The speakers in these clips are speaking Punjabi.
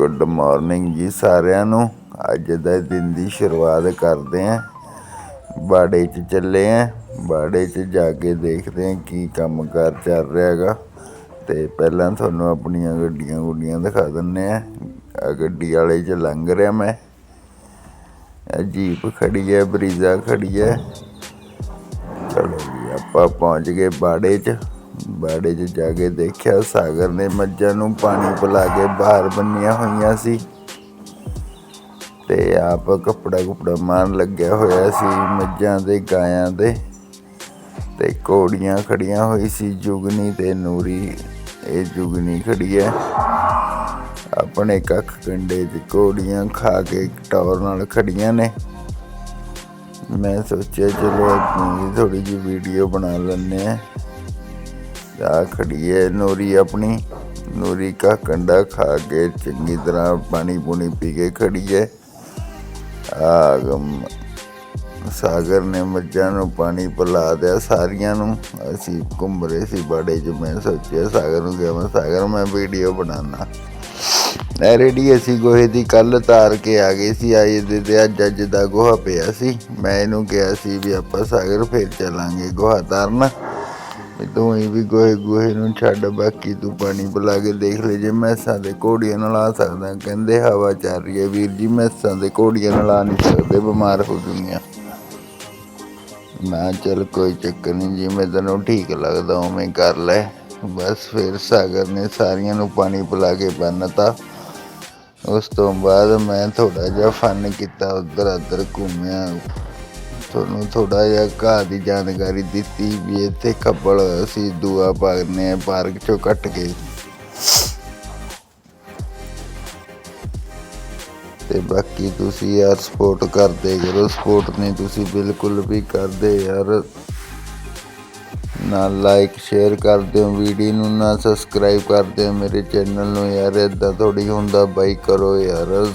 ਗੁੱਡ ਮਾਰਨਿੰਗ ਜੀ ਸਾਰਿਆਂ ਨੂੰ। ਅੱਜ ਦਾ ਦਿਨ ਦੀ ਸ਼ੁਰੂਆਤ ਕਰਦੇ ਆਂ। ਬਾੜੇ 'ਚ ਚੱਲੇ ਆਂ। ਬਾੜੇ 'ਚ ਜਾ ਕੇ ਦੇਖਦੇ ਆਂ ਕੀ ਕੰਮ ਕਾਰ ਚੱਲ ਰਿਹਾ ਹੈਗਾ। ਤੇ ਪਹਿਲਾਂ ਤੁਹਾਨੂੰ ਆਪਣੀਆਂ ਗੱਡੀਆਂ ਗੁੱਡੀਆਂ ਦਿਖਾ ਦਿੰਨੇ ਆ। ਆ ਗੱਡੀ ਵਾਲੇ 'ਚ ਲੰਘ ਰਿਹਾ ਮੈਂ। ਜੀਪ ਖੜੀ ਹੈ ਬਰੀਜ਼ਾ ਖੜੀ ਹੈ ਚਲੋ ਜੀ, ਆਪਾਂ ਪਹੁੰਚ ਗਏ ਬਾੜੇ 'ਚ। ਬਾੜੇ 'ਚ ਜਾ ਕੇ ਦੇਖਿਆ, ਸਾਗਰ ਨੇ ਮੱਝਾਂ ਨੂੰ ਪਾਣੀ ਪਿਲਾ ਕੇ ਬਾਹਰ ਬੰਨੀਆਂ ਹੋਈਆਂ ਸੀ। ਤੇ ਆਪ ਕੱਪੜਾ ਕੁਪੜਾ ਮਾਰਨ ਲੱਗਿਆ ਹੋਇਆ ਸੀ ਮੱਝਾਂ ਦੇ ਗਾਇਆਂ ਦੇ। ਤੇ ਕੋੜੀਆਂ ਖੜੀਆਂ ਹੋਈ ਸੀ ਜੁਗਨੀ ਤੇ ਨੂਰੀ। ਇਹ ਜੁਗਨੀ ਖੜੀ ਹੈ। ਆਪਣੇ ਕੱਖ ਕੰਡੇ 'ਚ ਕੋੜੀਆਂ ਖਾ ਕੇ ਟੌਰ ਨਾਲ ਖੜੀਆਂ ਨੇ। ਮੈਂ ਸੋਚਿਆ, ਚਲੋ, ਆਪਣੀ ਥੋੜੀ ਜਿਹੀ ਵੀਡੀਓ ਬਣਾ ਲੈਂਦੇ ਆ ਆ ਖੜੀ ਹੈ ਨੂਰੀ ਆਪਣੀ। ਨੂਰੀ ਕਾ ਕੰਡਾ ਖਾ ਕੇ ਚੰਗੀ ਤਰ੍ਹਾਂ ਪਾਣੀ ਪੂਣੀ ਪੀ ਕੇ ਖੜੀ ਹੈ ਆ ਸਾਗਰ ਨੇ ਮੱਝਾਂ ਨੂੰ ਪਾਣੀ ਪਿਲਾ ਦਿਆ ਸਾਰੀਆਂ ਨੂੰ। ਅਸੀਂ ਘੁੰਮ ਰਹੇ ਸੀ ਬਾੜੇ 'ਚ, ਮੈਂ ਸੋਚਿਆ ਸਾਗਰ ਨੂੰ ਕਿਹਾ, ਮੈਂ ਸਾਗਰ, ਮੈਂ ਵੀਡੀਓ ਬਣਾਉਣਾ ਐ ਰੈਡੀ ਅਸੀਂ ਗੋਹੇ ਦੀ ਕੱਲ ਤਾਰ ਕੇ ਆ ਗਏ ਸੀ। ਆਏ ਦੇ ਤੇ ਅੱਜ ਅੱਜ ਦਾ ਗੋਹਾ ਪਿਆ ਸੀ। ਮੈਂ ਇਹਨੂੰ ਕਿਹਾ ਸੀ ਵੀ ਆਪਾਂ ਸਾਗਰ ਫੇਰ ਚੱਲਾਂਗੇ ਗੋਹਾ ਤਾਰਨ। ਤੂੰ ਹੀ ਵੀ ਗੋਹੇ ਗੋਹੇ ਨੂੰ ਛੱਡ, ਬਾਕੀ ਤੂੰ ਪਾਣੀ ਪਿਲਾ ਕੇ ਦੇਖ ਲੈ, ਜੇ ਮੈਸਾਂ ਦੇ ਘੋੜੀਆਂ ਨਾਲ ਆ ਸਕਦਾ, ਕਹਿੰਦੇ ਹਵਾ ਚੱਲ ਰਹੀ ਹੈ ਵੀਰ ਜੀ, ਮੈਸਾਂ ਦੇ ਘੋੜੀਆਂ ਨਾਲ ਆ ਨਹੀਂ ਸਕਦੇ, ਬਿਮਾਰ ਹੋ ਜੂਗੀਆਂ ਮੈਂ ਕਿਹਾ ਚੱਲ ਕੋਈ ਚੱਕਰ ਨਹੀਂ, ਜਿਵੇਂ ਤੈਨੂੰ ਠੀਕ ਲੱਗਦਾ, ਉਵੇਂ ਕਰ ਲੈ। ਬਸ ਫਿਰ ਸਾਗਰ ਨੇ ਸਾਰੀਆਂ ਨੂੰ ਪਾਣੀ ਪਿਲਾ ਕੇ ਬੰਨਤਾ। ਉਸ ਤੋਂ ਬਾਅਦ ਮੈਂ ਥੋੜਾ ਜਿਹਾ ਫਨ ਕੀਤਾ ਉਧਰ ਉਧਰ ਘੁੰਮਿਆ। ਤੁਹਾਨੂੰ ਥੋੜਾ ਜਿਹਾ ਘਾਹ ਦੀ ਜਾਣਕਾਰੀ ਦਿੱਤੀ ਵੀ ਇੱਥੇ ਖੱਬਲ ਅਸੀਂ ਦੂਆ ਪਾਗਨੇ ਪਾਰਕ ਚੋਂ ਕੱਟ ਕੇ। ਤੇ ਬਾਕੀ ਤੁਸੀਂ ਯਾਰ ਸਪੋਰਟ ਕਰਦੇ ਕਰੋ ਸਪੋਰਟ ਨਹੀਂ ਤੁਸੀਂ ਬਿਲਕੁਲ ਵੀ ਕਰਦੇ ਯਾਰ। ਨਾ ਲਾਈਕ ਸ਼ੇਅਰ ਕਰਦੇ ਹੋ, ਵੀਡੀਓ ਨੂੰ ਨਾ ਸਬਸਕ੍ਰਾਈਬ ਕਰਦੇ ਹੋ ਮੇਰੇ ਚੈਨਲ ਨੂੰ ਯਾਰ ਇਦਾਂ ਥੋੜੀ ਹੁੰਦਾ, ਬਾਈ ਕਰੋ ਯਾਰ।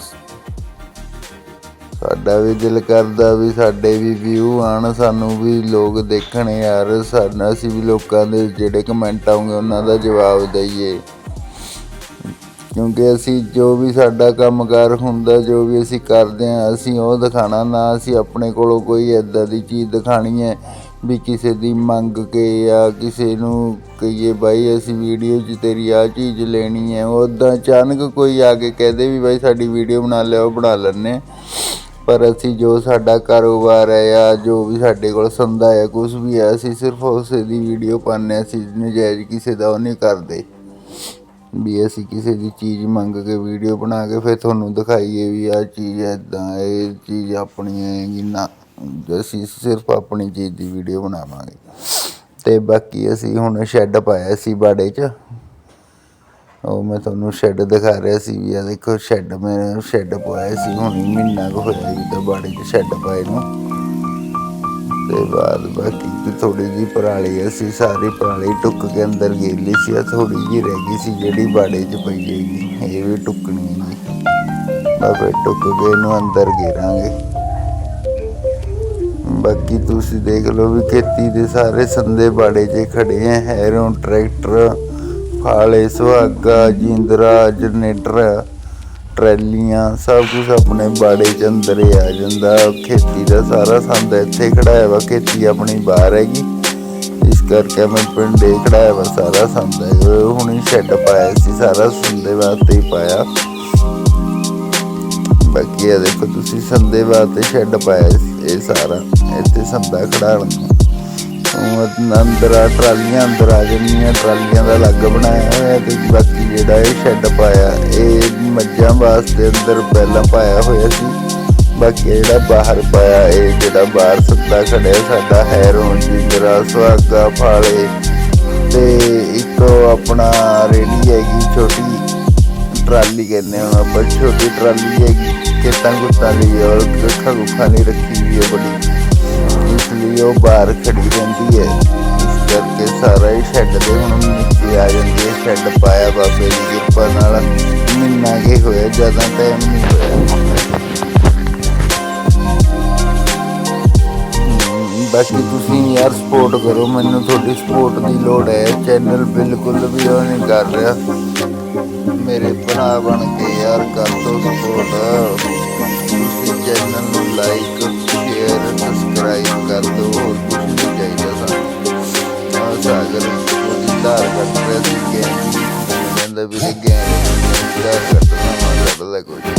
ਸਾਡਾ ਵੀ ਦਿਲ ਕਰਦਾ ਵੀ ਸਾਡੇ ਵੀ ਵਿਊ ਆਣ, ਸਾਨੂੰ ਵੀ ਲੋਕ ਦੇਖਣ ਯਾਰ। ਸਾਨੂੰ ਅਸੀਂ ਵੀ ਲੋਕਾਂ ਦੇ ਜਿਹੜੇ ਕਮੈਂਟ ਆਉਂਗੇ ਉਹਨਾਂ ਦਾ ਜਵਾਬ ਦਈਏ। ਕਿਉਂਕਿ ਅਸੀਂ ਜੋ ਵੀ ਸਾਡਾ ਕੰਮਕਾਰ ਹੁੰਦਾ, ਜੋ ਵੀ ਅਸੀਂ ਕਰਦੇ ਹਾਂ, ਅਸੀਂ ਉਹ ਦਿਖਾਣਾ ਨਾ ਅਸੀਂ ਆਪਣੇ ਕੋਲੋਂ ਕੋਈ ਐਦਾਂ ਦੀ ਚੀਜ਼ ਦਿਖਾਣੀ ਹੈ ਵੀ ਕਿਸੇ ਦੀ ਮੰਗ ਕੇ ਜਾਂ ਕਿਸੇ ਨੂੰ ਕਹੀਏ, ਬਾਈ, ਅਸੀਂ ਵੀਡੀਓ 'ਚ ਤੇਰੀ ਆ ਚੀਜ਼ ਲੈਣੀ ਹੈ। ਉਦਾਂ ਅਚਾਨਕ ਕੋਈ ਆ ਕੇ ਕਹਦੇ ਵੀ, ਬਾਈ, ਸਾਡੀ ਵੀਡੀਓ ਬਣਾ ਲਿਓ ਬਣਾ ਲੈਣੇ ਪਰ ਅਸੀਂ ਜੋ ਸਾਡਾ ਕਾਰੋਬਾਰ ਹੈ ਜਾਂ ਜੋ ਵੀ ਸਾਡੇ ਕੋਲ ਸੰਦਾ ਹੈ ਕੁਝ ਵੀ ਹੈ, ਅਸੀਂ ਸਿਰਫ ਉਸੇ ਦੀ ਵੀਡੀਓ ਪਾਉਂਦੇ ਹਾਂ, ਅਸੀਂ ਨਜਾਇਜ਼ ਕਿਸੇ ਦਾ ਉਹ ਨਹੀਂ ਕਰਦੇ। ਵੀ ਅਸੀਂ ਕਿਸੇ ਦੀ ਚੀਜ਼ ਮੰਗ ਕੇ ਵੀਡੀਓ ਬਣਾ ਕੇ ਫਿਰ ਤੁਹਾਨੂੰ ਦਿਖਾਈਏ ਵੀ ਆ ਚੀਜ਼ ਐਦਾਂ ਇਹ ਚੀਜ਼ ਆਪਣੀ ਹੈਗੀ ਨਾ। ਅਸੀਂ ਸਿਰਫ ਆਪਣੀ ਚੀਜ਼ ਦੀ ਵੀਡੀਓ ਬਣਾਵਾਂਗੇ। ਤੇ ਬਾਕੀ ਅਸੀਂ ਹੁਣ ਸ਼ੈੱਡ ਪਾਇਆ ਸੀ ਬਾੜੇ 'ਚ। ਉਹ ਮੈਂ ਤੁਹਾਨੂੰ ਸ਼ੈੱਡ ਦਿਖਾ ਰਿਹਾ ਸੀ ਵੀ ਆ ਦੇਖੋ ਸ਼ੈੱਡ ਮੈਂ ਸ਼ੈੱਡ ਪਾਇਆ ਸੀ, ਹੁਣ ਮਹੀਨਾ ਕੁ ਹੋਇਆ ਜੀ ਤਾਂ ਬਾੜੇ 'ਚ ਸ਼ੈੱਡ ਪਾਏ ਨੂੰ। ਤੇ ਬਾਅਦ ਬਾਕੀ ਤੇ ਥੋੜੀ ਜੀ ਪਰਾਲੀ ਅਸੀਂ ਸਾਰੀ ਪਰਾਲੀ ਟੁੱਕ ਕੇ ਅੰਦਰ ਗੇਰ ਲਈ ਸੀ ਆ ਥੋੜੀ ਜੀ ਰਹਿ ਗਈ ਸੀ ਜਿਹੜੀ ਬਾੜੇ 'ਚ ਪਈ ਹੈਗੀ, ਇਹ ਵੀ ਟੁੱਕਣੀ ਹੈ ਜੀ। ਬਾਬੇ ਟੁੱਕ ਕੇ ਇਹਨੂੰ ਅੰਦਰ ਗੇਰਾਂਗੇ। ਬਾਕੀ ਤੁਸੀਂ ਦੇਖ ਲਓ ਵੀ ਖੇਤੀ ਦੇ ਸਾਰੇ ਸੰਦੇ ਬਾੜੇ 'ਚ ਖੜੇ ਆ, ਹੈਰੋਂ ਟਰੈਕਟਰ ਫਾਲੇ ਸੁਹਾਗਾ ਜਿੰਦਰਾ ਜਨਰੇਟਰ ਟਰੈਲੀਆਂ, ਸਭ ਕੁਝ ਆਪਣੇ ਬਾੜੇ ਚ ਅੰਦਰ ਆ ਜਾਂਦਾ। ਖੇਤੀ ਦਾ ਸਾਰਾ ਸੰਦ ਇੱਥੇ ਖੜਾਇਆ ਵਾ, ਖੇਤੀ ਆਪਣੀ ਬਾਹਰ ਹੈਗੀ। ਇਸ ਕਰਕੇ ਮੈਂ ਪਿੰਡੇ ਖੜਾਇਆ ਵਾ, ਸਾਰਾ ਸੰਦ। ਹੈ ਹੁਣ ਸ਼ੈੱਡ ਪਾਇਆ ਸੀ, ਸਾਰਾ ਸੰਦੇ ਵਾਸਤੇ ਹੀ ਪਾਇਆ। ਬਾਕੀ ਇਹ ਦੇਖੋ, ਤੁਸੀਂ ਸੰਦੇ ਵਾਸਤੇ ਸ਼ੈੱਡ ਪਾਇਆ ਇਹ ਸਾਰਾ। ਇੱਥੇ ਸੰਦਾ ਖੜਾਉਣ ਨੂੰ। ਅੰਦਰ ਆ, ਟਰਾਲੀਆਂ ਅੰਦਰ ਆ ਜਾਂਦੀਆਂ ਟਰਾਲੀਆਂ ਦਾ ਅਲੱਗ ਬਣਾਇਆ ਹੋਇਆ ਤੇ ਬਾਕੀ ਜਿਹੜਾ ਇਹ ਸ਼ੈੱਡ ਪਾਇਆ, ਇਹ ਮੱਝਾਂ ਵਾਸਤੇ ਅੰਦਰ ਪਹਿਲਾਂ ਪਾਇਆ ਹੋਇਆ ਸੀ। ਬਾਕੀ ਜਿਹੜਾ ਬਾਹਰ ਪਾਇਆ, ਇਹ ਜਿਹੜਾ ਬਾਹਰ ਸੱਤਾ ਖੜਿਆ ਸਾਡਾ ਹੈਰੋਂ ਜਿੰਦਰਾ ਸੁਹਾਗਾ ਫਾਲੇ। ਤੇ ਇੱਕ ਆਪਣਾ ਰੇੜੀ ਹੈਗੀ, ਛੋਟੀ ਟਰਾਲੀ ਕਹਿੰਦੇ ਹਾਂ ਆਪਾਂ, ਛੋਟੀ ਟਰਾਲੀ ਹੈਗੀ, ਖੇਤਾਂ ਕੁੱਤਾਂ ਲਈ, ਔਰ ਕੱਖਾਂ ਗੁੱਖਾਂ ਲਈ ਰੱਖੀ ਹੋਈ ਹੈ ਬੜੀ। ਇਸ ਲਈ ਉਹ ਬਾਹਰ ਖੜੀ ਰਹਿੰਦੀ ਹੈ ਇਸ ਕਰਕੇ ਸਾਰਾ ਹੀ ਸ਼ੈੱਡ ਦੇ, ਹੁਣ ਨੀਚੇ ਆ ਜਾਂਦੀ ਹੈ ਸ਼ੈੱਡ ਪਾਇਆ ਬਾਬੇ ਦੀ ਕਿਰਪਾ ਨਾਲ। ਮਿੰਨਾ ਕੇ ਹੋਇਆ, ਜ਼ਿਆਦਾ ਟਾਈਮ ਨਹੀਂ ਹੋਇਆ। ਬਾਕੀ ਤੁਸੀਂ ਯਾਰ ਸਪੋਰਟ ਕਰੋ, ਮੈਨੂੰ ਤੁਹਾਡੀ ਸਪੋਰਟ ਦੀ ਲੋੜ ਹੈ ਚੈਨਲ ਬਿਲਕੁਲ ਵੀ ਉਹ ਨਹੀਂ ਕਰ ਰਿਹਾ। ਮੇਰੇ ਭਰਾ ਬਣ ਕੇ ਯਾਰ ਕਰ ਦੋ ਸਪੋਰਟ ਤੁਸੀਂ ਚੈਨਲ ਨੂੰ like live it again. Love, love, love, love, love, love, love, love,